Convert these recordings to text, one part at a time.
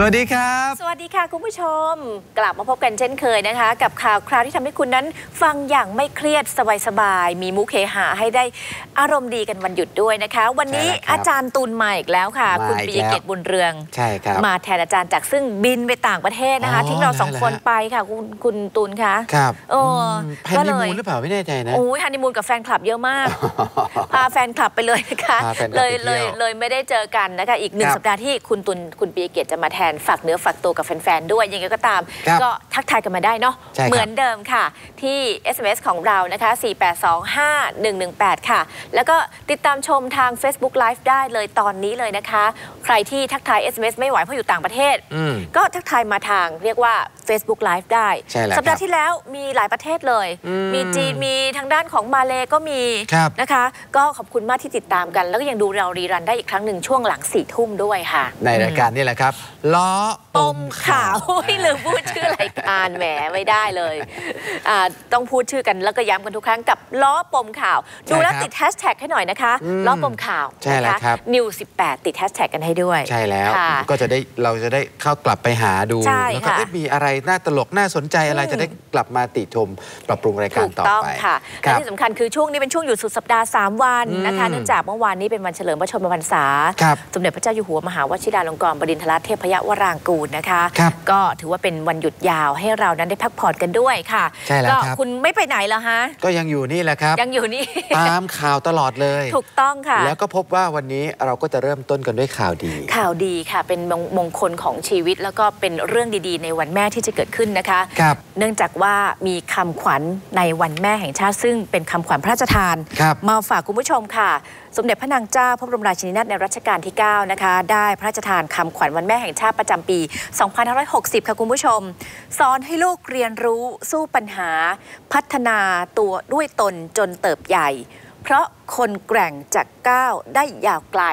สวัสดีครับ สวัสดีค่ะคุณผู้ชม กลับมาพบกันเช่นเคยนะคะ กับข่าวคราวที่ทำให้คุณนั้นฟังอย่างไม่เครียดสบายๆมีมุกเฮหาให้ได้อารมณ์ดีกันวันหยุดด้วยนะคะ วันนี้ใช่แล้วครับอาจารย์ตูนมาอีกแล้วค่ะมาคุณอีกปิยเกตแล้วบุญเรืองใช่ครับมาแทนอาจารย์จากซึ่งบินไปต่างประเทศนะคะอ๋อทิ้งเราสองนั่นแหละคนไปค่ะคุณคุณตูนคะครับเออแพนก็นีเลมูยนหรือเปล่าไม่แน่ใจนะโอ้ยฮันนีมูนกับแฟนคลับเยอะมากพาแฟนคลับไปเลยนะคะพาแฟนคลับเลยไปเที่เลยยวเลยไม่ได้เจอกันนะคะอีกหนึ่งครับสัปดาห์ที่คุณตุลคุณปีเกียรติจะมาแทนฝากเนื้อฝากตัวกับแฟนๆ ด้วย ยังไงก็ตาม ครับก็ทักทายกันมาได้เนาะ ใช่ครับเหมือนเดิมค่ะ ที่ SMS ของเรานะคะ 4825118 ค่ะ แล้วก็ติดตามชมทาง Facebook Live ได้เลยตอนนี้เลยนะคะ ใครที่ทักทาย SMS ไม่ไหวเพราะอยู่ต่างประเทศ อืมก็ทักทายมาทางเรียกว่า Facebook Live ได้ ใช่แล้วสัปดาครัห์บที่แล้วมีหลายประเทศเลย อืมมีจีน มีทางด้านของมาเลก็มีครับ นะคะ ก็ขอบคุณมากที่ติดตามกัน แล้วก็ยังดูเรารีรันได้อีกครั้งหนึ่งช่วงหลังสี่ทุ่มด้วยค่ะ ในรายการนี่แหละครับล้อปมข่าวไม่ลืมพูดชื่อรายการแหมไม่ได้เลยอ่าต้องพูดชื่อกันแล้วก็ย้ำกันทุกครั้งกับล้อปมข่าว ดูแล้วติดแฮชแท็กให้หน่อยนะคะอืมล้อปมข่าวใช่แล้วนะะครับนิว18 ติดแฮชแท็กกันให้ด้วย ใช่แล้วค่ะก็จะได้เราจะได้เข้ากลับไปหาดูใช่แล้วก็ค่ะเอ๊ะมีอะไรน่าตลกน่าสนใจอะไรอืมจะได้กลับมาติชม ปรับปรุงรายการถูกต่อต้องไปค่ะคและรับที่สำคัญคือช่วงนี้เป็นช่วงหยุดสุดสัปดาห์ 3 วันนะคะอืมเนื่องจากเมื่อวานนี้เป็นวันเฉลิมพระชนมพรรษาครับสมเด็จพระเจ้าอยู่หัวมหาวชิราลงกรณ์บดินทรเทพยวรางกูลนะคะครับก็ถือว่าเป็นวันหยุดยาวให้เรานั้นได้พักผ่อนกันด้วยค่ะใช่แล้วก็ครับคุณไม่ไปไหนเหรอฮะก็ยังอยู่นี่แหละครับ ยังอยู่นี่ตามข่าวตลอดเลย ถูกต้องค่ะ แล้วก็พบว่าวันนี้เราก็จะเริ่มต้นกันด้วยข่าวดี ข่าวดีค่ะ เป็นมงมงคลของชีวิตแล้วก็เป็นเรื่องดีๆ ในวันแม่ที่จะเกิดขึ้นนะคะครับเนื่องจากว่ามีคำขวัญในวันแม่แห่งชาติ ซึ่งเป็นคำขวัญพระราชทานครับมาฝากคุณผู้ชมค่ะ สมเด็จพระนางเจ้าพระบรมราชินีนาถในรัชกาลที่ 9 นะคะ ได้พระราชทานคำขวัญวันแม่แห่งชาติประจำปี 2560 ค่ะคุณผู้ชม สอนให้ลูกเรียนรู้สู้ปัญหา พัฒนาตัวด้วยตนจนเติบใหญ่ เพราะคนแกร่งจะก้าวได้ยาวไกล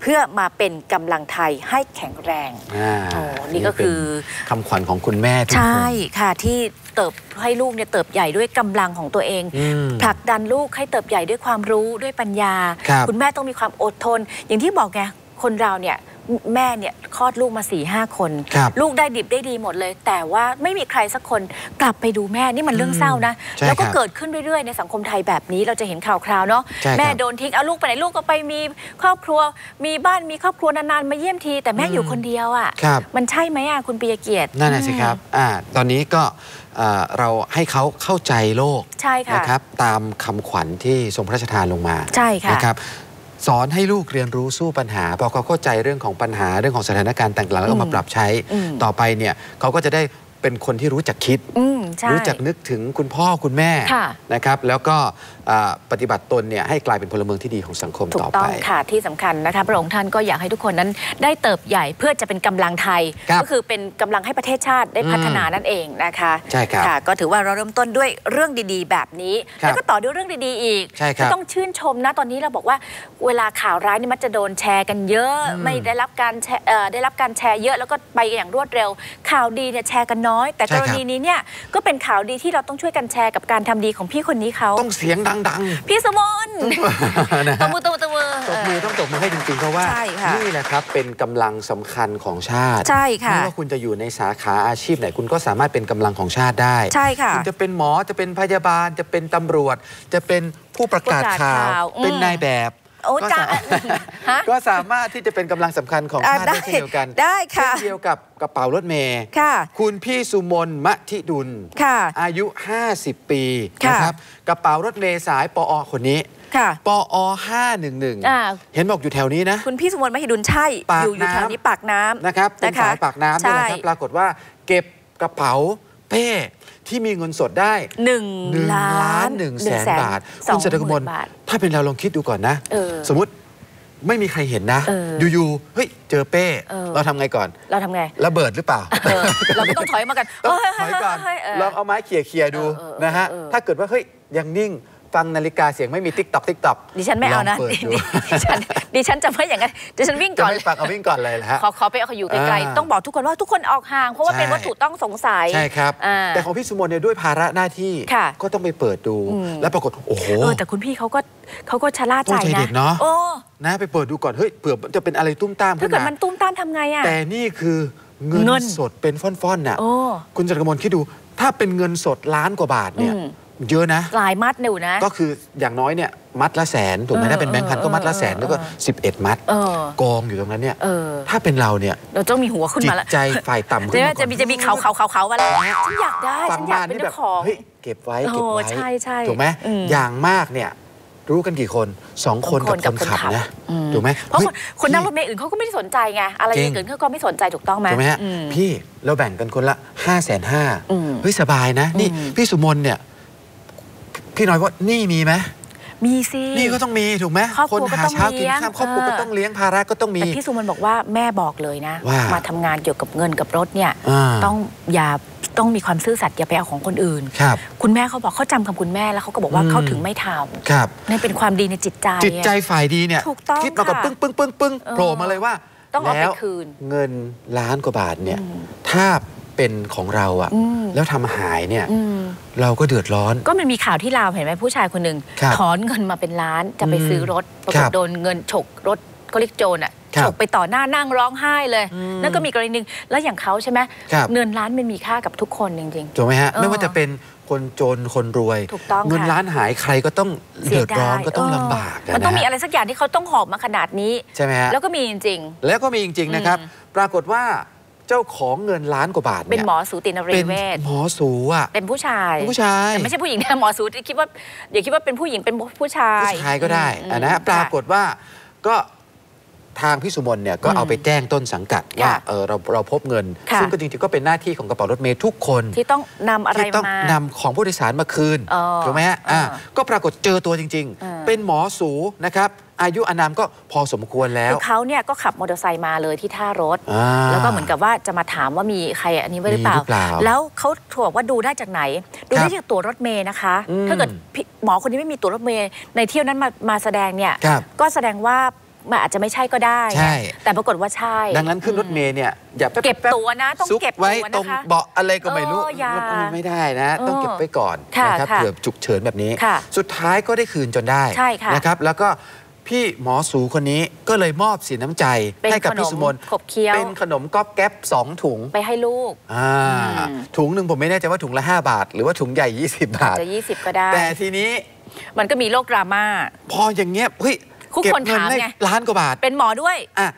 เพื่อมาเป็นกำลังไทยให้แข็งแรงอ่าโอ้นี่ก็คือเป็นคำขวัญของคุณแม่ทุกคนใช่ค่ะที่เติบให้ลูกเนี่ยเติบใหญ่ด้วยกำลังของตัวเองอืมผลักดันลูกให้เติบใหญ่ด้วยความรู้ด้วยปัญญาครับณแม่ต้องมีความอดทน อย่างที่บอกไงคนเราเนี่ย แม่เนี่ยคลอดลูกมา4ี่ห้าคนครับลูกได้ดิบได้ดีหมดเลย แต่ว่าไม่มีใครสักคนกลับไปดูแม่นี่มันเรื่องเศร้านะใช่แล้วก็ครับเกิดขึ้นเรื่อยๆ ในสังคมไทยแบบนี้เราจะเห็นข่าวคราวเนาะใช่ครับแม่โดนทิ้งเอาลูกไปไหนลูกก็ไปมีครอบครัว มีบ้านมีครอบครัวนานๆมาเยี่ยมที แต่แม่อยู่คนเดียวอะครับมันใช่ไหมอะคุณปียเกียรตินั่นน่ะสิครับอ่าตอนนี้ก็อ่าเราให้เขาเข้าใจโลกใช่ค่ะนะครับตามคำขวัญที่ทรงพระราชทานลงมาใช่ค่ะนะครับ สอนให้ลูกเรียนรู้สู้ปัญหาพอเขาเข้าใจเรื่องของปัญหาเรื่องของสถานการณ์ต่างๆแล้วก็มาปรับใช้อืมต่อไปเนี่ยเขาก็จะได้เป็นคนที่รู้จักคิดอืมใช่รู้จักนึกถึงคุณพ่อคุณแม่ค่ะนะครับ แล้วก็อ่า ปฏิบัติตนเนี่ยให้กลายเป็นพลเมืองที่ดีของสังคมถูต่กอต้ไปองค่ะที่สำคัญนะคะพระองค์ท่านก็อยากให้ทุกคนนั้นได้เติบใหญ่เพื่อจะเป็นกำลังไทยครับก็คือเป็นกำลังให้ประเทศชาติได้พัฒนาอืมนั่นเองนะคะใช่ครับค่ะก็ถือว่าเราเริ่มต้นด้วยเรื่องดีๆ แบบนี้ครับแล้วก็ต่อด้วยเรื่องดีๆ อีกใช่ครับก็ต้องชื่นชมนะตอนนี้เราบอกว่าเวลาข่าวร้ายนี่มันจะโดนแชร์กันเยอะอืมไม่ได้รับการแชร์เอ่อได้รับการแชร์เยอะแล้วก็ไปอย่างรวดเร็ว ข่าวดีเนี่ยแชร์กันน้อย แต่ใช่กครับรณีนี้เนี่ยก็เป็นข่าวดีที่เราต้องช่วยกันแชร์กับการทำดีของพี่คนนี้เขาต้องเสียงดังพี่สมนๆนะตฮะบมือตบมือตบมือตบมือต้องตบมือให้จริงๆ เพราะว่าใช่ค่ะนี่แหละครับ เป็นกำลังสำคัญของชาติ ใช่ค่ะไม่ว่าคุณจะอยู่ในสาขาอาชีพไหน คุณก็สามารถเป็นกำลังของชาติได้ ใช่ค่ะ คุณจะเป็นหมอ จะเป็นพยาบาล จะเป็นตำรวจ จะเป็นผู้ประกาศผู้ประกาศข่าข่าววเป็นอืมนายแบบ โอ้ก็จ้าสาฮะ ก็สามารถที่จะเป็นกำลังสำคัญของอะชาติได้เช่นเดียวกันได้ค่ะ เช่นเดียวกับกระเป๋ารถเมย์ค่ะ คุณพี่สุมนมะทิดุล ค่ะ อายุ 50 ปีค่ะนะครับกระเป๋ารถเมย์สายปอคนนี้ค่ะปออ่า 511 เห็นบอกอยู่แถวนี้นะ คุณพี่สมวลมหิดุลใช่ ปากอยู่อยู่น้ำ แถวนี้ปากน้ำนะครับเป็นนะคะสายปากน้ำนี่แหละครับใช่ปรากฏว่าเก็บกระเป๋า เป้ที่มีเงินสดได้หนึ่งหนึ่งล้าล้านนหนึ่งแสนบาทสอคุงณเศรษฐกหมมื่ลนบาทถ้าเป็นเราลองคิดดูก่อนนะเออสมมติไม่มีใครเห็นนะเอออยู่ๆเฮ้ยเจอเป้เออเราทำไงก่อน เราทำไงระเบิดหรือเปล่าเออเราก็ต้องถอยมากันต้องเฮ้ยถอยก่อนเฮ้ยเฮ้ยลองเอาไม้เขี่ยๆดูเออเออนะฮะเออเออถ้าเกิดว่าเฮ้ยยังนิ่ง ฟังนาฬิกาเสียงไม่มีติ๊กตอกติ๊กตอกดิฉันไม่เอานะเปิดดูดิฉันดิฉันจะไม่อย่างนั้นดิฉันวิ่งจะก่อนไม่ฟังเอาวิ่งก่อนเลยนะฮะขอขอไปเอาอยู่ไกลอ่าๆต้องบอกทุกคนว่าทุกคนออกห่าง เพราะว่าใช่เป็นวัตถุต้องสงสัยใช่ครับอ่าแต่ของพี่สุมนเนี่ยด้วยภาระหน้าที่ค่ะก็ต้องไปเปิดดูอืมแล้วปรากฏโอ้โหเออแต่คุณพี่เขาก็เขาก็ชะล่าใจโอ้ใจนะเด็ดเนอะโอ้นะไปเปิดดูก่อนเฮ้ยเผื่อมันจะเป็นอะไรตุ้มตามถ้าขึ้นเกิดมามันตุ้มตามทำไงอะแต่นี่คือเงินเงินสดเป็นฟ่อนๆน่ะโอ้คุณจตุรมนคิดดูถ้าเป็นเงินสดล้านกว่าบาทเนี่ยอืม เยอะนะหลายมัดหนูนะ ก็คืออย่างน้อยเนี่ยมัดละแสนถูกไหมเออถ้าเป็นแบงค์พันก็มัดละแสนเออแล้วก็เออ11 มัดเออกองอยู่ตรงนั้นเนี่ยเออถ้าเป็นเราเนี่ยเราต้องมีหัวขึ้นจิมาตแล้วใจฝ่ายต่ำขึ้จะนมาก่อนจะมีจะมีเขาเขาเขาเขามาแล้วฉันอยากได้ฟัฉังนอยากมาเป็นนี่แบเจ้าบของเฮ้ยเก็บไว้โอ้เก็บไว้ใช่ใช่ถูกไหมอืมอย่างมากเนี่ยรู้กันกี่คนสองคนสองกับคนขับนะอืมถูกไหมเพราะฮ้คยนคนนั่งรถพี่เมล์อื่นเขาก็ไม่ได้สนใจไงอะไรจริองย่างอื่นเขาก็ไม่สนใจถูกต้องไหมถูกไหมฮะอืมพี่เราแบ่งกันคนละ5้าแสนห้าอืมเฮ้ยสบายนะ นี่อืมพี่สุมนเนี่ย พี่น้อยว่านี่มีไหมมีสินี่ก็ต้องมีถูกไหมครอบครัวนหาก็ต้องเช้ากินเลี้ยงข้ามครอบครัวเออก็ต้องเลี้ยงภาระก็ต้องมีแต่พี่สุมนบอกว่าแม่บอกเลยนะว่ามาทำงานเกี่ยวกับเงินกับรถเนี่ยอ่าต้องอย่าต้องมีความซื่อสัตย์อย่าไปเอาของคนอื่นครับคุณแม่เขาบอกเขาจำคำคุณแม่แล้วเขาก็บอกว่าอืมเขาถึงไม่ทครับำนั่นเป็นความดีในจิตใจ จิตใจฝ่ายดีเนี่ยถูกต้องคิดมากับค่ะปึ้งปึ้งปึ้งปึ้งเออโผล่มาเลยว่าต้องเอาไปแล้วคืนเงินล้านกว่าบาทเนี่ยอืมถ้า เป็นของเราอะอืมแล้วทำหายเนี่ยอืมเราก็เดือดร้อน ก็มันมีข่าวที่ลาวเห็นไหมผู้ชายคนหนึ่งครับถอนเงินมาเป็นล้านจะไปอืมซื้อรถปราคกรัฏบโดนเงินฉกรถก็เรียกโจรอะครับฉกไปต่อหน้านั่งร้องไห้เลยอืมนั่นก็มีกรณีหนึ่งแล้วอย่างเขาใช่ไหมครับเงินล้านมันมีค่ากับทุกคนจริงถูกไหมฮะเออไม่ว่าจะเป็นคนจนคนรวยถูกต้องเงินค่ะล้านหายใครก็ต้องๆเสีเดืยอดร้อนดายก็ต้องเลำบากะมันต้องมีนะฮะอะไรสักอย่างที่เขาต้องหอบมาขนาดนี้ใช่ไหมฮะแล้วก็มีจริงแล้วก็มีจริงๆนะครับอืมปรากฏว่า เจ้าของเงินล้านกว่าบาทๆเป็นยหมอสูตินรีเป็นเวชหมอสูอะเป็นผู้ชายเป็นผู้ชายแต่ไม่ใช่ผู้หญิงนะหมอสูติคิดว่าอย่าคิดว่าเป็นผู้หญิงเป็นผู้ชายผู้ชายก็ได้อืมอะนะฮะอืมปรากฏว่าก็ทางพี่สุมนเนี่ยก็อืมเอาไปแจ้งต้นสังกัดว่าค่ะเออเราเราพบเงินค่ะซึ่งก็จริงๆก็เป็นหน้าที่ของกระเป๋ารถเมย์ทุกคน ที่ต้องนำอะไรที่ต้องมานำของผู้โดยสารมาคืนอ๋อถูกไหมฮะอ่าอ่าก็ปรากฏเจอตัวจริงอ่าๆเป็นหมอสูนะครับ อายุอานามก็พอสมควรแล้ว คือเขาเนี่ยก็ขับมอเตอร์ไซค์มาเลยที่ท่ารถอ่าแล้วก็เหมือนกับว่าจะมาถามว่ามีใครอันนี้ไว้หรือเปล่ามีหรือเปล่าแล้วเขาถูกว่าดูได้จากไหน ดูครัได้บจากตั๋วรถเมย์นะคะอืมถ้าเกิดพี่หมอคนนี้ไม่มีตั๋วรถเมย์ในเที่ยวนั้นมามาแสดงเนี่ยครับก็แสดงว่ามันอาจจะไม่ใช่ก็ได้ใช่แต่ปรากฏว่าใช่ ดังนั้นขึ้นรถเมย์เนี่ยอย่าแป๊บเก็บแป๊บตั๋วนะต้องซุกเก็บไว้ตั๋วตรงนะคะเบาะอะไรก็ไม่รู้เอออย่าไม่ได้นะ ต้องเก็บไว้ก่อนค่ะนะครับค่ะเผื่อฉุกเฉินแบบนี้ค่ะสุดท้ายก็ได้คืนจนได้ใช่ค่ะนะครับ แล้วก็ พี่หมอสูคนนี้ก็เลยมอบสินน้ำใจเป็นให้กับขนพี่มสุมนขบเคี้ยวเป็นขนมก๊อบแก๊บสองถุงไปให้ลูกอ่าอืมถุงหนึ่งผมไม่แน่ใจว่าถุงละ 5 บาท หรือว่าถุงใหญ่ 20 บาท จะ 20 ก็ได้ แต่ทีนี้มันก็มีโรคดราม่าพออย่างเงี้ยเฮ้ยทุกเก็บคนเงินถามได้ไงล้านกว่าบาท เป็นหมอด้วยอะ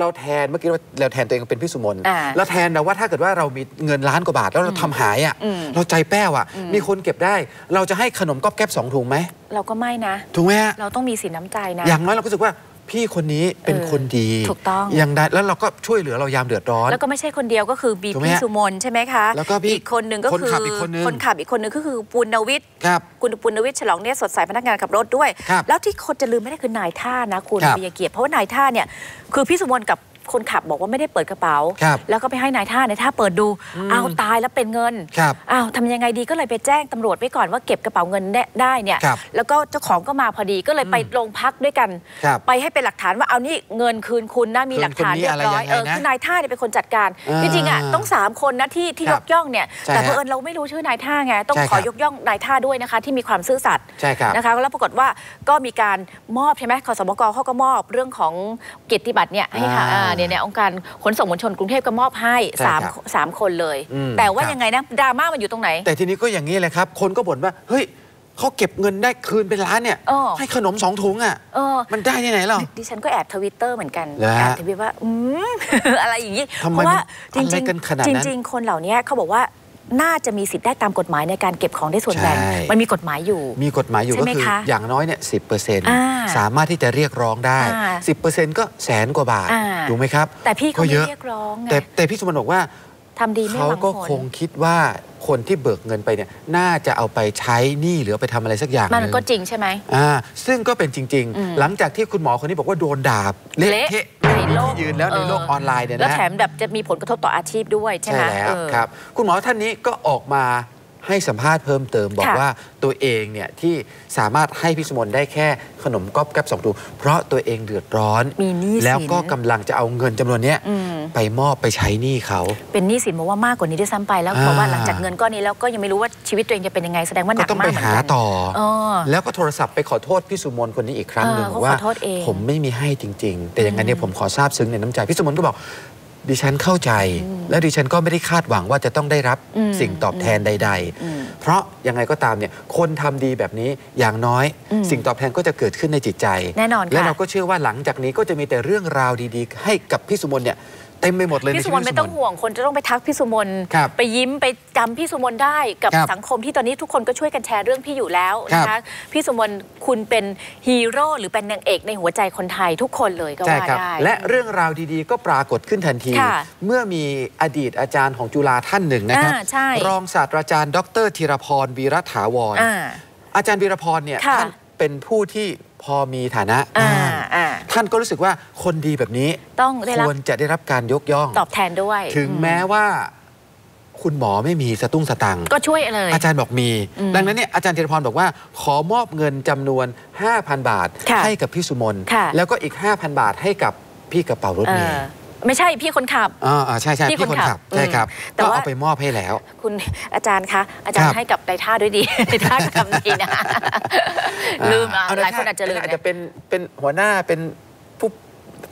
เราแทนเมื่อกี้เราเราแทนตัวเองเป็นพี่สุมนอ่าเราแทนเราว่าถ้าเกิดว่าเรามีเงินล้านกว่าบาทแล้วเราทำหายอะอืมเราใจแป้วอะอืมมีคนเก็บได้ เราจะให้ขนมก๊อบแก๊บสองถุงไหมเราก็ไม่นะถูกไหมฮะเราต้องมีสินน้ำใจนะอย่างน้อยเราก็รู้สึกว่า พี่คนนี้เป็นเออคนดีถูกต้องอย่างใดแล้วเราก็ช่วยเหลือเรายามเดือดร้อน แล้วก็ไม่ใช่คนเดียวก็คือบีถูกไหมพี่ฮะสุมนใช่ไหมคะแล้วก็พี่อีกคนหนึ่งก็คนคือขับอีกคนนึงคนขับอีกคนหนึ่งก็คือปุณณวิทย์ครับคุณปุณณวิทย์ฉลองเนี่ยสดใสพนักงานขับรถด้วยครับแล้วที่คนจะลืมไม่ได้คือนายท่านะคุณครับปิยเกียรติเพราะว่านายท่าเนี่ยคือพี่สุมนกับ คนขับบอกว่าไม่ได้เปิดกระเป๋าครับแล้วก็ไปให้นายท่านายท่าเปิดดูอืมอ้าวตายแล้วเป็นเงินครับอ้าวทำยังไงดีก็เลยไปแจ้งตำรวจไว้ก่อนว่าเก็บกระเป๋าเงินได้ได้เนี่ยครับแล้วก็เจ้าของก็มาพอดีก็เลยไปโรงพักด้วยกันครับไปให้เป็นหลักฐานว่าเอานี่เงินคืนคุณนะมีหลักฐานคืนคนนี้เรียบร้อยอะไรยังไงเออนะคือนายท่าเนี่ยเป็นคนจัดการอ่าจริงๆอะต้องสามคนนะที่ที่ครัยบกย่องเนี่ยใช่แต่ฮะเผอิญเราไม่รู้ชื่อนายท่าไงต้องใช่ขอครับยกย่องนายท่าด้วยนะคะ ที่มีความซื่อสัตย์ใช่ครับนะคะแล้วปรากฏว่าก็มีการมอบใช่ไหมขสมกเขาก็มอบเรื่องของเกียรติบัตรเนี่ยให้ค่ะอ่าอ่าเนี่ยเนี่ยองค์การขนส่งมวลชนกรุงเทพก็มอบให้ใช่สามครับสามคนเลยอืมแต่ว่าครับยังไงนะดราม่ามันอยู่ตรงไหน แต่ทีนี้ก็อย่างนี้เลยครับ คนก็บ่นว่าเฮ้ยเขาเก็บเงินได้คืนเป็นล้านเนี่ยเออให้ขนมสองถุงอะเออมันได้ที่ไหนเราดิฉันก็แอบทวิตเตอร์เหมือนกันเหรอฮะแอบทวิตว่าอืมอะไรอย่างนี้ทำไมเพราะว่าจมันริอะไรงกันขนาดๆจนั้นริงๆคนเหล่านี้เขาบอกว่า น่าจะมีสิทธิ์ได้ตามกฎหมายในการเก็บของได้ส่วนแบ่ง ใช่ มันมีกฎหมายอยู่ มีกฎหมายอยู่ใช่ก็ไหมคือคะอย่างน้อยเนี่ยสิอ่าสามารถที่จะเรียกร้องได้ อ่าสิบเปอร์เซ็นต์ก็แสนกว่าบาทอ่า ถูกไหมครับแต่พี่เขาไม่เยอะ เรียกร้องไง แต่แต่พี่สุมนบอกว่า ทำดีไม่เขาหวังก็ผคลงคิดว่าคนที่เบิกเงินไปเนี่ยน่าจะเอาไปใช้หนี้หรือเอาไปทำอะไรสักอย่างมันหนึ่งก็จริงใช่ไหม อ่าซึ่งก็เป็นจริง อืมๆ หลังจากที่คุณหมอคนนี้บอกว่าโดนด่าเละเละเทะในโลกที่ยืนแล้วในโลกออนไลน์เนี่ยแล้วนะแถมแบบจะมีผลกระทบต่ออาชีพด้วยใช่ไหมใช่แล้วเออ ครับ คุณหมอท่านนี้ก็ออกมา ให้สัมภาษณ์เพิ่มเติมบอกค่ะว่าตัวเองเนี่ยที่สามารถให้พี่สมนได้แค่ขนมก๊อบแก๊บสองถุงเพราะตัวเองเดือดร้อนมีหนี้สินแล้วก็กำลังจะเอาเงินจำนวนเนี้ยอืมไปมอบไปใช้หนี้เขา เป็นหนี้สินบอกว่ามากกว่านี้ด้วยซ้ำไปแล้วอ่าบอกว่าหลังจากเงินก้อนนี้แล้วก็ยังไม่รู้ว่าชีวิตตัวเองจะเป็นยังไงแสดงว่าหก็นักต้องมาไปกเหมือนหากันต่อเออแล้วก็โทรศัพท์ไปขอโทษพี่สุมนคนนี้อีกครั้งหนึ่งเออบอกว่าเขาขอโทษเองผมไม่มีให้จริง ๆ แต่อย่างนั้นเนี่ยผมขอทราบซึ้งในน้ำใจพี่สุมนก็บอก ดิฉันเข้าใจ และดิฉันก็ไม่ได้คาดหวังว่าจะต้องได้รับอืมสิ่งตอบแทนใดอืมๆเพราะยังไงก็ตามเนี่ยคนทำดีแบบนี้อย่างน้อยอืมสิ่งตอบแทนก็จะเกิดขึ้นในจิตใจ แน่นอนค่ะและเราก็เชื่อว่าหลังจากนี้ก็จะมีแต่เรื่องราวดีๆ ให้กับพี่สุมนเนี่ย เต็มไปหมดเลยในพี่สุชีมวิตนพี่ไม่สุต้องห่วงคนจะต้องไปทักพี่สุมนครับไปยิ้มไปจำพี่สุมนได้กับครับสังคมที่ตอนนี้ทุกคนก็ช่วยกันแชร์เรื่องพี่อยู่แล้วนะครัคะบพี่สุมนคุณเป็นฮีโร่หรือเป็นนางเอกในหัวใจคนไทยทุกคนเลยก็ใช่ว่าครับได้และเรื่องราวดีๆ ก็ปรากฏขึ้นทันทีค่ะเมื่อมีอดีตอาจารย์ของจุฬาท่านหนึ่งนะครับอ่าใช่รองศาสตราจารย์ ดรธีรพรวีรถาวรอ่าอาจารย์วีรพรเนี่ยค่ะท่านเป็นผู้ที่พอมีฐานะอ่าบ้างอ่า ท่านก็รู้สึกว่าคนดีแบบนี้ต้องได้ครับวรจะได้รับการยกย่อง ตอบแทนด้วย ถึงอืแม้ว่าคุณหมอไม่มีสตุ้งสตังค์ก็ช่วยเลย อาจารย์บอกมีอืมดังนั้นเนี่ยอาจารย์ธีรพรบอกว่า ขอมอบเงินจำนวน 5,000 บาทค่ะให้กับพี่สุมนค่ะแล้วก็อีก 5,000 บาทให้กับพี่กระเป๋ารถเอเมอย์ ไม่ใช่พี่คนขับ อ่าอ่าใช่ใช่พี่พี่คคนนขัขับบใช่ครับอืมแต่ก็ว่า เอาไปมอบให้แล้ว คุณอาจารย์คะ อาจารครัย์บ ให้กับไดท่าด้วยดีไดท่าคำดีนะ ลืมอะเหลายคนอาจจะลืมอาจนะ จะเป็นเป็นหัวหน้าเป็นผู้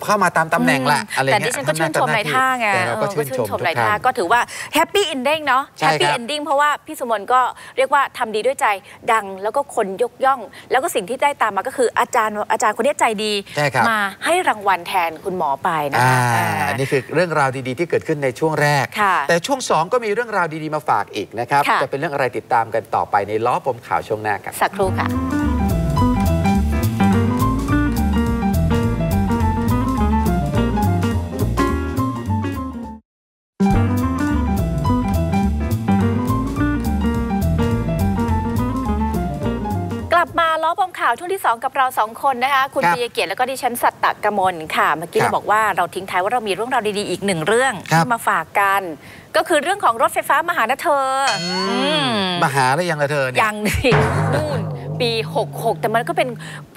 เข้ามาตามตำแหน่งแหละอืมอะไรแต่เงี้ดิยฉันก็ชื่นชมทำหนายท่าไงแต่เราก็เออชื่นชมทุกนายท่าท่านก็ถือว่าแฮปปี้เอนดิ้งเนาะใช่แฮปปี้ครับเอนดิ้งเพราะว่าพี่สุมนก็เรียกว่าทำดีด้วยใจดังแล้วก็คนยกย่อง แล้วก็สิ่งที่ได้ตามมาก็คืออาจารย์อาจารย์คนนี้ใจดีใช่ครับมาให้รางวัลแทนคุณหมอไปนะอ่าคะอ่าอันนี้คือเรื่องราวดีๆ ที่เกิดขึ้นในช่วงแรกค่ะแต่ช่วง 2 ก็มีเรื่องราวดีๆมาฝากอีกนะครับค่ะจะเป็นเรื่องอะไรติดตามกันต่อไปในล้อปมข่าวช่วงหน้าครับสักครู่ค่ะ ข่าวช่วงที่ 2 กับเรา 2 คนนะคะ คุณครับปียเกียรติแล้วก็ดิฉันสัตตกมลค่ะ เมื่อกี้ครับเราบอกว่าเราทิ้งท้ายว่าเรามีเรื่องราวดีๆอีกหนึ่งเรื่องครับที่มาฝากกัน ก็คือเรื่องของรถไฟฟ้ามาหานะเธอออืมมาหาแล้วยังละเธอเนี่ยยังดินู่นปี 66 แต่มันก็เป็น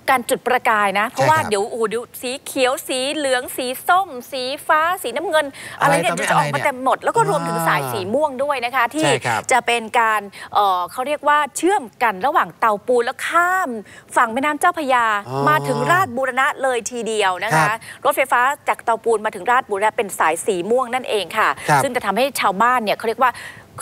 การจุดประกายนะ เพราะว่าใช่ครับเดี๋ยวอูเดี๋ยวสีเขียวสีเหลืองสีส้ม สีฟ้าสีน้ำเงิน อะไรเนี่ยอะไรต่อไม่จะออกอะไรมาเนี่ยเต็มหมด แล้วก็รวมถึงอ่าสายสีม่วงด้วยนะคะ ที่ใช่ครับจะเป็นการเอ่อเขาเรียกว่าเชื่อมกันระหว่างเตาปูนแล้วข้าม ฝั่งแม่น้ำเจ้าพระยาอ๋อมาถึงราชบูรณะเลยทีเดียวนะครัคะบรถไฟฟ้าจากเตาปูนมาถึงราชบูรณะเป็นสายสีม่วงนั่นเองค่ะครับซึ่งจะทำให้ชาวบ้านเนี่ยเขาเรียกว่า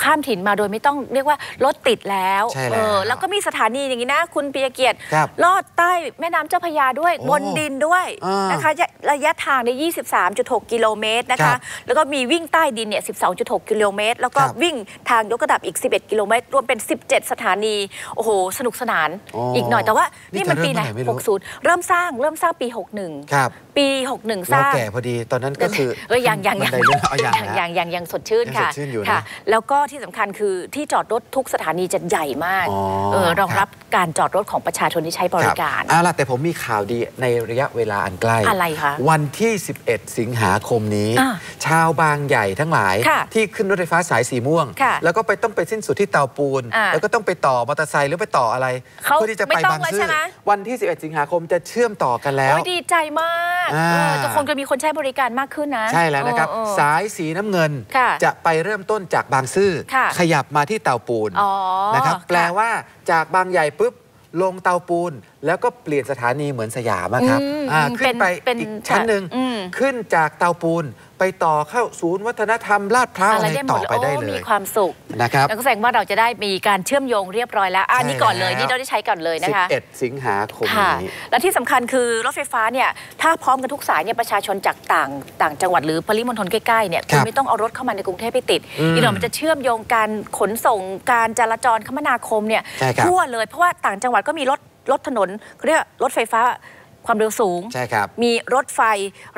ข้ามถิ่นมาโดยไม่ต้องเรียกว่ารถติดแล้วใช่แล้วเออแล้วก็มีสถานีอย่างนี้นะ คุณปียเกียรติครับลอดใต้แม่น้ำเจ้าพระยาด้วยโอ้บนดินด้วยอ่านนะคะระระยะทางในย23.6 กิโลเมตรนะครัคะบแล้วก็มีวิ่งใต้ดินเนี่ย12.6 กิโลเมตร แล้วก็ครับ วิ่งทางยกระดับอีก 11 กิโลเมตร รวมเป็น 17 สถานีโอ้โหสนุกสนานอ๋ออีอีกหน่อยแต่ว่านี่นี่มันจะปีไหนเริ่มเมื่อไหร่ไม่รู้60 เริ่มสร้างเริ่มสร้างปี 61 ครับ ปี 61 สเราร้าง แก่พอดีตอนนั้นก็คือเอ้ยยังยังบัยันงไดเลื่อนเอายังยังนะ ยังยังยังสดชื่นยังค่ะสดชื่นอยู่นะค่ะ แล้วก็ที่สำคัญคือที่จอดรถทุกสถานีจะใหญ่มากอ๋อเออรองครับรับการจอดรถของประชาชนที่ใช้บริการคบเอาล่ะแต่ผมมีข่าวดีในระยะเวลาอันใกล้ อะไรคะ วันที่ 11 สิงหาคมนี้อ่าชาวบางใหญ่ทั้งหลายค่ะที่ขึ้นรถไฟฟ้าสายสีม่วงค่ะแล้วก็ไปต้องไปสิ้นสุดที่เตาปูนอ่าแล้วก็ต้องไปต่อมอเตอร์ไซค์หรือไปต่ออะไรเขาเพื่อที่จะไม่ไปต้องบางแล้วซื่ใช่อไหมวันที่ 11 สิงหาคมจะเชื่อมต่อกันแล้วโอ้ยดีใจมากอ่าเออทุกคนก็มีคนใช้บริการมากขึ้นนะ ใช่แล้วนะครับเออเออสายสีน้ำเงินค่ะจะไปเริ่มต้นจากบางซื่อค่ะขยับมาที่เตาปูนอ๋อนะครับแปลค่ะว่าจากบางใหญ่ปุ๊บลงเตาปูน แล้วก็เปลี่ยนสถานีเหมือนสยามอะครับอืมอ่าอืมขึ้นไปเป็นอีกชั้นหนึ่งอืมขึ้นจากเตาปูน ไปต่อเข้าศูนย์วัฒนธรรมลาดพร้าวอะอะไรไรได้หมต่ดอเลยไปได้โอ้เลมียความสุขนะครับแล้วก็แสดงว่าเราจะได้มีการเชื่อมโยงเรียบร้อยแล้วอันนี้ก่อนเลยใช่แล้วนี่เราได้ใช้ก่อนเลยนะคะ11 สิงหาคมค่ะนี้และที่สำคัญคือรถไฟฟ้าเนี่ยถ้าพร้อมกันทุกสายเนี่ยประชาชนจากต่างต่างจังหวัดหรือปริมณฑลใกล้ๆเนี่ยคคุรัณบไม่ต้องเอารถเข้ามาในกรุงเทพไปติดอืมอีกหน่อยมันจะเชื่อมโยงการขนส่งการจราจรคมนาคมเนี่ยใช่ครับทั่วเลยเพราะว่าต่างจังหวัดก็มีรถรถถนนเขาเรียกรถไฟฟ้า ความเร็วสูง ใช่ครับ มีรถไฟ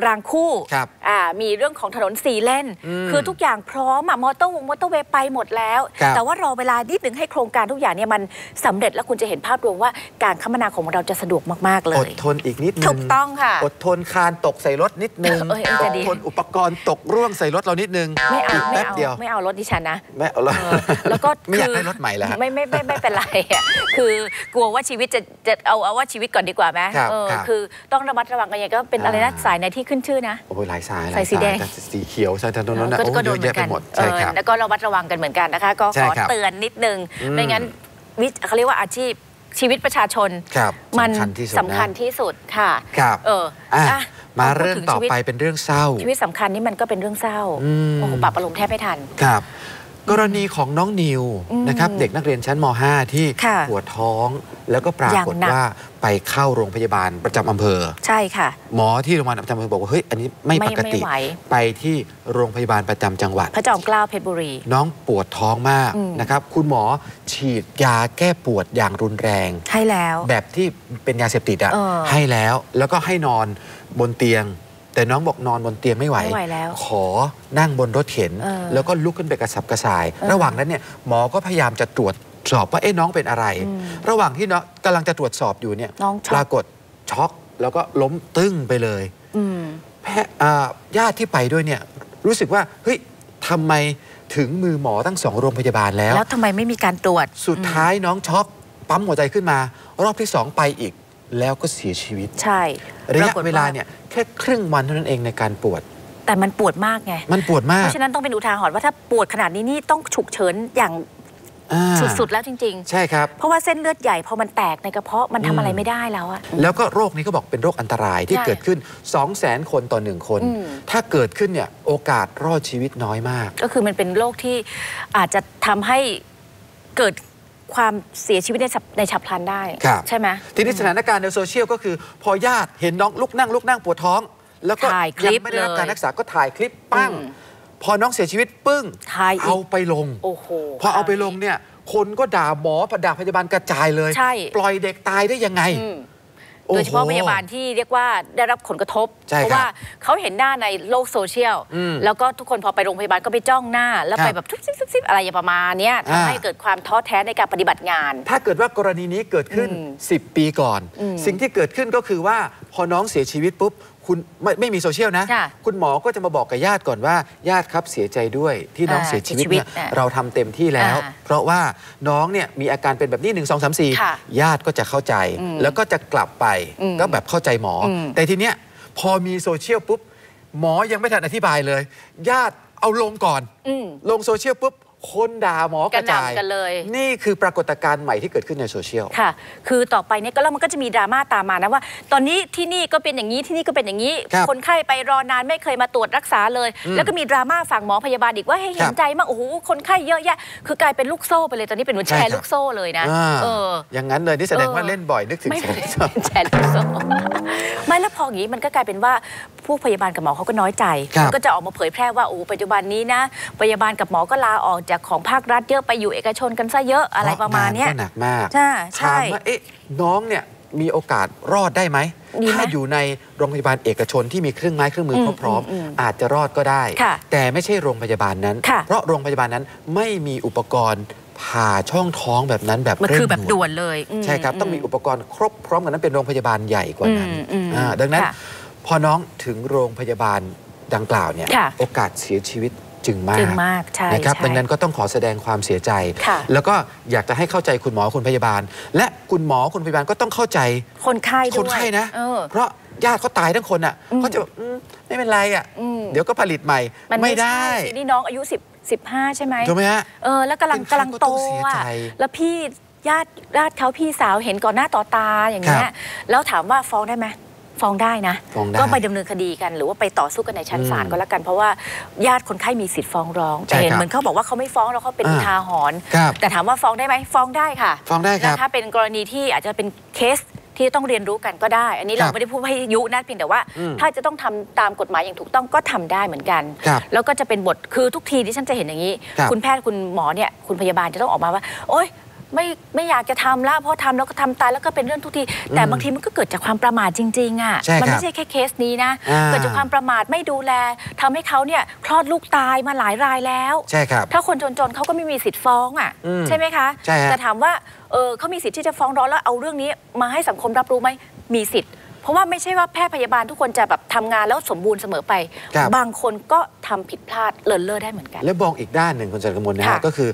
รางคู่ครับอ่ามีเรื่องของถนนสี่เลนอืมคือทุกอย่างพร้อมอะมอเตอร์วงมอเตอร์เวย์ไปหมดแล้วครับแต่ว่ารอเวลานิดหนึ่งให้โครงการทุกอย่างเนี่ยมันสำเร็จแล้วคุณจะเห็นภาพรวมว่าการคมนาคมของเราจะสะดวกมาก ๆ เลอยดทนอีกนิดนึงถูกต้องค่ะ อดทนคานตกใส่รถนิดนึงเอ้ยเอ้ยอจะดดีทนอุปกรณ์ตกร่วงใส่รถเรานิดนึงไม่เอาอีกไม่แป๊บเอาเดียวไม่เอารถดิฉันนะไม่เอารถเออแล้วก็ไม่อยากคืได้รถใหม่แล้วฮะไม่ไม่ไม่ไม่เป็นไรอะคือกลัวว่าชีวิตจะจะเอาเอาว่าชีวิตก่อนดีกว่าไหมครับเออครับคือต้องระมัดระวังกันอย่างก็เป็นอะไรนะอ่าสายในที่ขึ้นชื่อนะโอ้ยหลายสายหลาสายยสีแดงแต่สีเขียวสายถนนนั้นนะก็โอ้ก็ยโดเยนอะเหมืแยะอนไปกันหมดเอใช่อครับแล้วก็ระมัดระวังกันเหมือนกันนะคะ ก็ใช่ขอครับเตือนนิดนึงอืมไม่งั้นวิเขาเรียกว่าอาชีพชีวิตประชาชนครับมันสำคัญที่สุดนะสำคัญที่สุดค่ะครับเอออะอะมาพอพูดเรื่องถึงต่อชีวิตไปเป็นเรื่องเศร้า ชีวิตสำคัญนี่มันก็เป็นเรื่องเศร้าอืมโอ้โหปรับอารมณ์แทบไม่ทันครับ กรณีของน้องนิวอืมนะครับเด็กนักเรียนชั้นม .5 ที่ค่ะปวดท้อง แล้วก็ปราอย่างกฏหนักว่าไปเข้าโรงพยาบาลประจำอำเภอ ใช่ค่ะ หมอที่โรงพยาบาลประจำอำเภอบอกว่าเฮ้ยอันนี้ไม่ไม่ปกติไม่ไหวไปที่โรงพยาบาลประจำจังหวัด พระจอมเกล้าเพชรบุรี น้องปวดท้องมากอืมนะครับคุณหมอฉีดยาแก้ปวดอย่างรุนแรงให้แล้ว แบบที่เป็นยาเสพติดอะเออให้แล้วแล้วก็ให้นอนบนเตียง แต่น้องบอกนอนบนเตียงไม่ไหว ไม่ไหวแล้วขอนั่งบนรถเข็น เออแล้วก็ลุกขึ้นไปกระสับกระส่ายเออระหว่างนั้นเนี่ยหมอก็พยายามจะตรวจสอบว่าเอ๊ะน้องเป็นอะไร อืมระหว่างที่น้องกำลังจะตรวจสอบอยู่เนี่ยน้องช็อก ปรากฏช็อกแล้วก็ล้มตึ้งไปเลย อืม แพทย์อ่าญาติที่ไปด้วยเนี่ยรู้สึกว่าเฮ้ยทำไมถึงมือหมอตั้งสองโรงพยาบาลแล้ว แล้วทำไมไม่มีการตรวจ สุดท้ายน้องช็อกปั๊มหัวใจขึ้นมา รอบที่สองไปอีก แล้วก็เสียชีวิต ใช่ระปยะกฏเวลาเนี่ยแค่ครึ่งวันเท่านั้นเองในการปวด แต่มันปวดมากไง มันปวดมาเพกราะฉะนั้นต้องเป็นอุทาหรณ์ว่าถ้าปวดขนาดนี้นี่ต้องฉุกเฉินอย่างอ่าสุดๆแล้วจริงใช่ครับๆเพราะว่าเส้นเลือดใหญ่พอมันแตกในกระเพาะมันทำอืมอะไรไม่ได้แล้วอะแล้วก็โรคนี้ก็บอกเป็นโรคอันตรายที่ใช่เกิดขึ้น 2 0 0 0 0 0คนต่อหนึ่งคนอืมถ้าเกิดขึ้นเนี่ยโอกาสรอดชีวิตน้อยมาก ก็คือมันเป็นโรคที่อาจจะทำให้เกิด ความเสียชีวิตในฉับในฉับพลันได้ ครับ ใช่ไหม ทีนี้สถานการณ์ในโซเชียลก็คือ พอญาติเห็นน้องลุกนั่งลุกนั่งปวดท้อง แล้วก็ถ่ายคลิยัปไม่ได้รับเลยการรักษาก็ถ่ายคลิปปั้ง อืมพอน้องเสียชีวิตปึ้งถ่ายอีก เอาไปลง โอ้โห พอเอาไปลงเนี่ย คนก็ด่าหมอด่าพยาบาลกระจายเลย ใช่ ปล่อยเด็กตายได้ยังไง อืม โอ้โดโหยเฉพาะพยาบาลที่เรียกว่าได้รับผลกระทบใช่เพราะครับว่าเขาเห็นหน้าในโลกโซเชียลอืมแล้วก็ทุกคนพอไปโรงพยาบาลก็ไปจ้องหน้า แล้วครับไปแบบทุบซิบทุบซิบอะไรอย่างประมาณเนี้ยอ่าทำให้เกิดความท้อแท้ในการปฏิบัติงาน ถ้าเกิดว่ากรณีนี้เกิดขึ้นอืม10 ปีก่อนอืมสิ่งที่เกิดขึ้นก็คือว่าพอน้องเสียชีวิตปุ๊บ คุณไม่ไม่มีโซเชียลนะ ค่ะคุณหมอก็จะมาบอกกับญาติก่อนว่าญาติครับเสียใจด้วยที่น้องอ่าเสียชีวิตเสียชีวิตเนี่ยอ่าเราทำเต็มที่แล้ว อ่าเพราะว่าน้องเนี่ยมีอาการเป็นแบบนี้ 1 2 3 ค่ะ4 ญาติก็จะเข้าใจ อืมแล้วก็จะกลับไปอืมก็แบบเข้าใจหมออม แต่ทีเนี้ยพอมีโซเชียลปุ๊บหมอยังไม่ทันอธิบายเลย ญาติเอาลงก่อน อืม ลงโซเชียลปุ๊บ คนด่าหมอกระจายกระหน่ำกันเลย นี่คือปรากฏการณ์ใหม่ที่เกิดขึ้นในโซเชียลค่ะ คือต่อไปเนี่ยก็แล้วมันก็จะมีดราม่าตามมานะว่า ตอนนี้ที่นี่ก็เป็นอย่างนี้ที่นี่ก็เป็นอย่างนี้ครับคนไข้ไปรอนานไม่เคยมาตรวจรักษาเลยอืมแล้วก็มีดราม่าฝั่งหมอพยาบาลอีกว่าให้เห็คนรับใจมากโอ้โหคนไข้เยอะแยะ คือกลายเป็นลูกโซ่ไปเลยตอนนี้เป็นเหมือนใช่แชครัร์บลูกโซ่เลยนะอ่าเอออย่างนั้นเลยนี่แสดงว่าเออเล่นบ่อยนึกถึงไม่แชร์ลูกโซ่แชร์ลูกโซ่ไม่แล้วพออย่างนี้มันก็กลายเป็นว่า ผู้พยาบาลกับหมอเขาก็น้อยใจครับก็จะออกมาเผยแพร่ว่าโอ้ปัจจุบันนี้นะพยาบาลกับหมอก็ลาออกจากของภาครัฐเยอะไปอยู่เอกชนกันซะเยอะอะไรประมาณเนี้ยงนก็หนักมากใช่ใช่ถามว่าเอ๊ะน้องเนี่ยมีโอกาสรอดได้ไหมดีไหมถ้าอยู่ในโรงพยาบาลเอกชนที่มีเครื่องไม้เครื่องมือมพร้อมอืมอืมๆอาจจะรอดก็ได้ค่ะแต่ไม่ใช่โรงพยาบาลนั้นค่ะเพราะโรงพยาบาลนั้นไม่มีอุปกรณ์ผ่าช่องท้องแบบนั้นแบบมันเร่งคือแบบด่วนด่วนเลยอืใช่ครับ ต้องมีอุปกรณ์ครบพร้อมกันนั้นเป็นโรงพยาบาลใหญ่กว่านั้นอืมอืมอ่าดังนั้นค่ะ พอน้องถึงโรงพยาบาลดังกล่าวเนี่ยค่ะโอกาสเสียชีวิตจึงมากจึงมากใช่นะครับใช่ดังนั้นก็ต้องขอแสดงความเสียใจค่ะแล้วก็อยากจะให้เข้าใจคุณหมอคุณพยาบาล และคุณหมอคุณพยาบาลก็ต้องเข้าใจคนไข้ด้วยคนไข้นะเออเพราะญาติเขาตายทั้งคนอะอืมเขาจะแบบอืมไม่เป็นไรอะอืมเดี๋ยวก็ผลิตใหม่มันไม่ไม่ได้ใช่สินี่น้องอายุ 10 15 ใช่ไหมถูกไหมฮะเออแล้วกำลังเป็นใครกำลังก็โตต้องเสียอะใจแล้วพี่ญาติญาติเขาพี่สาวเห็นก่อนหน้าต่อตาอย่างเงี้ครัยบแล้วถามว่าฟ้องได้ไหม ฟ้องได้นะ ฟ้องได้ก็ไปดำเนินคดีกัน หรือว่าไปต่อสู้กันในชั้นศาลอืมก็แล้วกัน เพราะว่าญาติคนไข้มีสิทธิ์ฟ้องร้องใช่แต่เห็นครับเหมือนเขาบอกว่าเขาไม่ฟ้องแล้วเขาเป็นอ่าอุทาหรณ์ครับ แต่ถามว่าฟ้องได้ไหมฟ้องได้ค่ะฟ้องได้ครับ นะถ้าเป็นกรณีที่อาจจะเป็นเคสที่ต้องเรียนรู้กันก็ได้ อันนี้คเรารับไม่ได้พูดให้ยุนะเพียงแต่ว่า อืมถ้าจะต้องทำตามกฎหมายอย่างถูกต้องก็ทำได้เหมือนกัน ครับแล้วก็จะเป็นบทคือทุกทีที่ฉันจะเห็นอย่างนี้ ครับณแพทย์คุณหมอเนี่ยคุณพยาบาลจะต้องออกมาว่า โอ๊ย ไม่ไม่อยากจะทำแล้วเพราะทำแล้วก็ทำตายแล้วก็เป็นเรื่องทุกที แต่บางทีมันก็เกิดจากความประมาทจริงๆอะใช่ครับมัไม่ใช่แค่เคสนี้นะ อ่า เกิดจากความประมาทไม่ดูแลทำให้เขาเนี่ยคลอดลูกตายมาหลายรายแล้ว ใช่ครับ ถ้าคนจนๆเขาก็ไม่มีสิทธิ์ฟ้องอะอืมใช่ไหมคะใช่ฮะแต่ถามว่าเออเขามีสิทธิ์ที่จะฟ้องร้องแล้วเอาเรื่องนี้มาให้สังคมรับรู้ไหมมีสิทธิ์ เพราะว่าไม่ใช่ว่าแพทย์พยาบาลทุกคนจะแบบทำงานแล้วสมบูรณ์เสมอไปครับบางคนก็ทำผิดพลาดเลินเล่อได้เหมือนกัน และมองอีกด้านหนึ่งคุณจันทกมลนะฮะค่ะก็คือ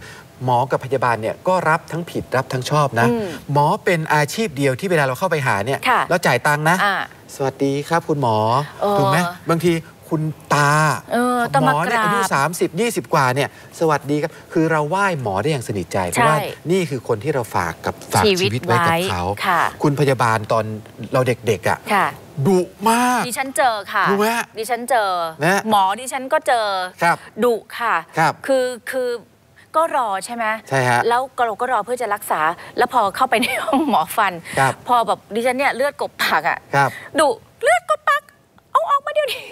หมอกับพยาบาลเนี่ยก็รับทั้งผิดรับทั้งชอบนะอืมหมอเป็นอาชีพเดียวที่เวลาเราเข้าไปหาเนี่ยค่ะเราจ่ายตังค์นะอ่าสวัสดีครับคุณหมอเออถูกไหมบางทีคุณตาเออต้องหมมาอเนี่ยอายุกราบ30 20 กว่าเนี่ยสวัสดีครับคือเราไหว้หมอได้อย่างสนิทใจ เพราะว่าใช่นี่คือคนที่เราฝากกับฝากชีชีวิตวิตไว้กับไว้เขาค่ะคุณพยาบาลตอนเราเด็กๆอะค่ะดุมาก ดิฉันเจอค่ะรู้ไหมฮะดิฉันเจอนะหมอดิฉันก็เจอครับดุค่ะครับคือคือ ก็รอใช่ไหมใช่ฮะแล้วก็เราก็รอเพื่อจะรักษา แล้วพอเข้าไปในห้องหมอฟัน ครับพอแบบดิฉันเนี่ยเลือดกบปากอะครับ ดุเลือดกบปากเอาออกมาเดี๋ยวนี้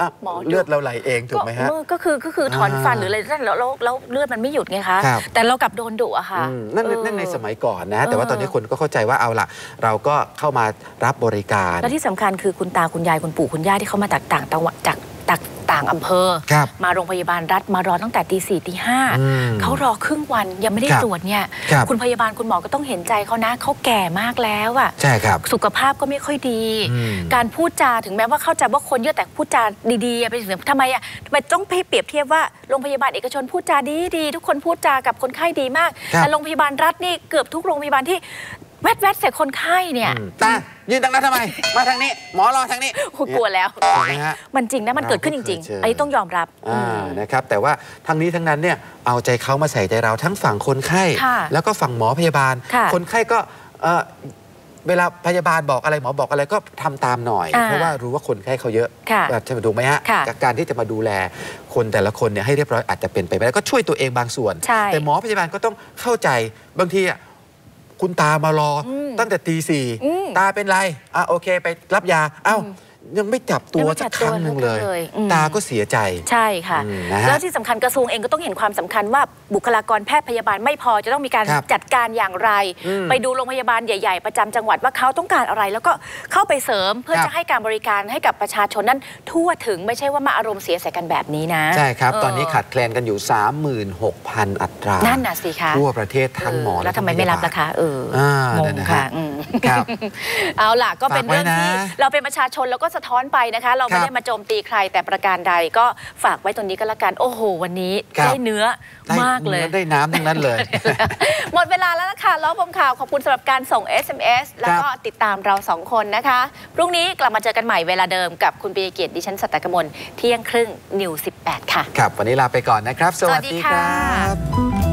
อะหมอดุเลือดเราไหลเองถูกไหมฮะก็ก็คือก็คือถอนฟันอ่าหรืออะไรนั่นแล้วแล้วแล้วเลือดมันไม่หยุดไงคะ ครับ แต่เรากลับโดนดุอะค่ะอืมนั่นเออ นั่นในสมัยก่อนนะ แต่ว่าเออ ตอนนี้คนก็เข้าใจว่าเอาล่ะ เราก็เข้ามารับบริการ และที่สำคัญคือคุณตาคุณยายคุณปู่คุณย่าที่เขามาจากต่างจังหวัดจากจาก ต่างอำเภอครับมาโรงพยาบาลรัฐมารอตั้งแต่ตีสี่ตีห้าอืมเขารอครึ่งวันยังไม่ได้ครับตรวจเนี่ยครับณพยาบาลคุณหมอก็ต้องเห็นใจเขานะเขาแก่มากแล้วอะใช่ครับสุขภาพก็ไม่ค่อยดีอืมการพูดจาถึงแม้ว่าเข้าใจว่าคนเยอะแต่พูดจาดีๆอะเป็นสิ่งทำไมอะทำไมต้องเปรียบเทียบว่าโรงพยาบาลเอกชนพูดจาดีดีๆทุกคนพูดจากับคนไข้ดีมากครับแต่โรงพยาบาลรัฐนี่เกือบทุกโรงพยาบาลที่ แวดแวดๆใส่คนไข้เนี่ยอืมตายืนตรงนั้นทำไม มาทางนี้ หมอรอทางนี้โอ้กลัวแล้วเห็นไหมฮะมันจริงนะมันเกิดขึ้นจริงเราก็เคยเจอๆอัอันนี้ต้องยอมรับอ่านะครับ แต่ว่าทั้งนี้ทั้งนั้นเนี่ยเอาใจเขามาใส่ใจเราทั้งฝั่งคนไข้ค่ะแล้วก็ฝั่งหมอพยาบาลค่ะคนไข้ก็เอ่อเวลาพยาบาลบอกอะไรหมอบอกอะไรก็ทำตามหน่อยอ่าเพราะว่ารู้ว่าคนไข้เขาเยอะค่ะแบบใช่ไหมถูกไหมฮะค่ะจากการที่จะมาดูแลคนแต่ละคนเนี่ยให้เรียบร้อยอาจจะเป็นไปไม่ได้ก็ช่วยตัวเองบางส่วนใช่แต่หมอพยาบาลก็ต้องเข้าใจบางทีอะ คุณตามารออมตั้งแต่ตีสี่อืมตาเป็นไรอะโอเค ไปรับยา เอ้า ยังไม่จับตัวยังไม่สัจักบครั้งหนึ่งเลยตัวเลยอืมตาก็เสียใจใช่ค่ะอืมนะฮะแล้วที่สำคัญกระทรวงเองก็ต้องเห็นความสำคัญว่าบุคลากรแพทย์พยาบาลไม่พอจะต้องมีการครับจัดการอย่างไรอืมไปดูโรงพยาบาลใหญ่ๆ ประจำจังหวัดว่าเขาต้องการอะไร แล้วก็เข้าไปเสริมเพื่อครับจะให้การบริการให้กับประชาชนนั้น ทั่วถึงไม่ใช่ว่ามาอารมณ์เสียใส่กันแบบนี้นะใช่ครับเตอนนี้ขาดแคลนกันอยู่ 36,000 อัตรานั่นน่ะสิคะทั่วประเทศทั้งหมอเแล้วทำไมไม่รับล่ะคะเอออ่างงนั่นนะค่ะฮะอืมครับเอาล่ะก็เป็นฝากไว้เรื่องที่นะเราเป็นประชาชนแล้วก็สะท้อนไปนะคะ เราไม่ครับได้มาโจมตีใครแต่ประการใดก็ฝากไว้ตรงนี้ก็แล้วกัน โอ้โห วันนี้ครับได้เนื้อได้มากเลยนื้อได้น้ำทั้งนั้นเลย หมดเวลาแล้วล่ะค่ะล้อมข่าวขอบคุณสำหรับการส่ง SMS แล้วก็ติดตามเราสองคนนะคะ พรุ่งนี้กลับมาเจอกันใหม่เวลาเดิมกับคุณปียเกียรติดิฉันสัตตกมลเที่ยงครึ่งนิว18 ค่ะ ครับ วันนี้ลาไปก่อนนะครับ สวัสสวัสดีดีคค่ะรับ